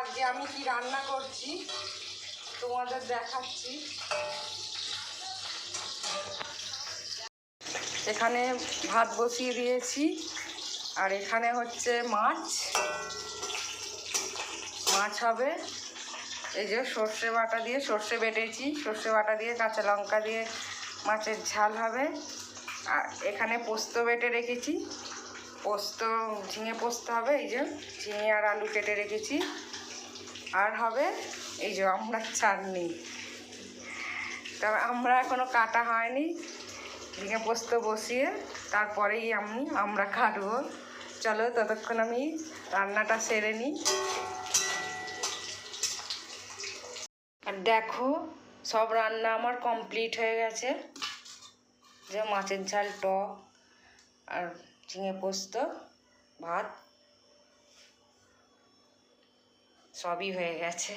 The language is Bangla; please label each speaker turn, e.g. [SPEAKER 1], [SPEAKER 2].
[SPEAKER 1] আজকে আমি কি রান্না করছি? তোমাদের দেখাচ্ছি। এখানে ভাত বসিয়ে দিয়েছি। আর এখানে হচ্ছে মাছ। মাছ হবে। এই যে সর্ষে বাটা দিয়ে সর্ষে বেটেছি। সর্ষে বাটা দিয়ে কাঁচা লঙ্কা দিয়ে মাছের ঝাল হবে। আর এখানে পোস্ত বেটে রেখেছি। পোস্ত, ঝিঙে পোস্ত হবে। এই যে ঝিঙে আর আলু কেটে রেখেছি। আর হবে এই যে আমরা চাটনি তবে আমরা এখনও কাটা হয়নি। ঝিঙে পোস্ত বসিয়ে তারপরেই আমি, আমরা কাটবো। চলো ততক্ষণ আমি রান্নাটা সেরে নিই। আর দেখো, সব রান্না আমার কমপ্লিট হয়ে গেছে। যে মাছের ঝাল, টক আর ঝিঙে পোস্ত, ভাত সবই হয়ে গেছে।